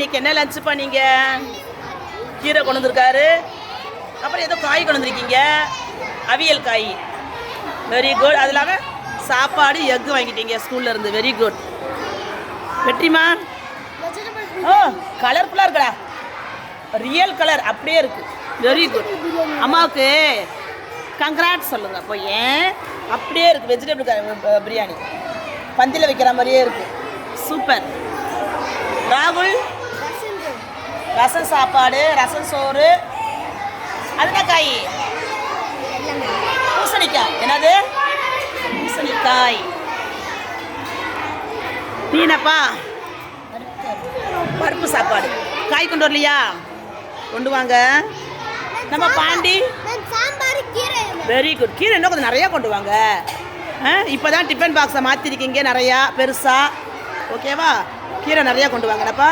இன்னைக்கு என்ன லஞ்ச் பண்ணீங்க கீரை கொண்டு வந்திருக்காரு. அப்புறம் ஏதோ காய் கொண்டு வந்திருக்கீங்க. அவியல் காய். வெரி குட் அது இல்லாமல் சாப்பாடு எக்கு வாங்கிட்டீங்க ஸ்கூல்ல இருந்து. Very good வெற்றிமா? ஓ கலர்ஃபுல்லாக இருக்கடா. ரியல் கலர் அப்படியே இருக்கு. வெரி குட் அம்மாவுக்கு கங்க்ராட் சொல்லுங்க. அப்போ ஏன்? அப்படியே இருக்கு. வெஜிடபிள் பிரியாணி. பந்தியில் வைக்கிற மாதிரியே இருக்கு. சூப்பர் ராகுல்? ரசம் சாப்பாடு ரசம் சோறு அதுதான் காய் பூசணிக்காய். என்னது? பூசணிக்காய். நீ என்னப்பா பருப்பு சாப்பாடு. காய் கொண்டு வரலையா? கொண்டு வாங்க. நம்ம பாண்டி? கீரை வெரி குட் கீரை இன்னும் கொஞ்சம் நிறையா கொண்டு வாங்க. இப்போ தான் டிஃபன் பாக்ஸை மாற்றிருக்கீங்க நிறையா பெருசாக ஓகேவா கீரை நிறையா கொண்டு வாங்கடப்பா